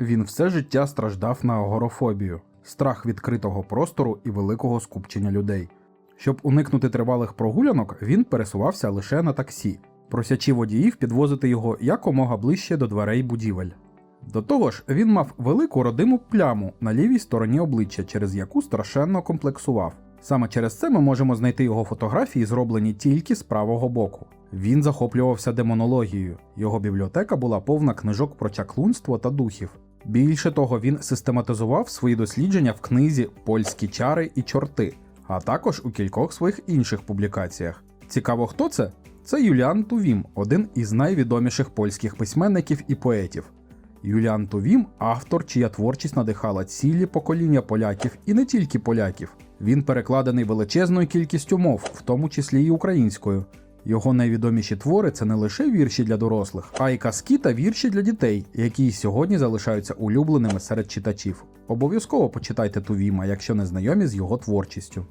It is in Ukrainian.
Він все життя страждав на агорофобію, страх відкритого простору і великого скупчення людей. Щоб уникнути тривалих прогулянок, він пересувався лише на таксі, просячи водіїв підвозити його якомога ближче до дверей будівель. До того ж, він мав велику родиму пляму на лівій стороні обличчя, через яку страшенно комплексував. Саме через це ми можемо знайти його фотографії, зроблені тільки з правого боку. Він захоплювався демонологією. Його бібліотека була повна книжок про чаклунство та духів. Більше того, він систематизував свої дослідження в книзі Польські чари і чорти, а також у кількох своїх інших публікаціях. Цікаво, хто це? Це Юліан Тувім, один із найвідоміших польських письменників і поетів. Юліан Тувім автор, чия творчість надихала цілі покоління поляків і не тільки поляків. Він перекладений величезною кількістю мов, в тому числі і українською. Його найвідоміші твори це не лише вірші для дорослих, а й казки та вірші для дітей, які й сьогодні залишаються улюбленими серед читачів. Обов'язково почитайте Тувіма, якщо не знайомі з його творчістю.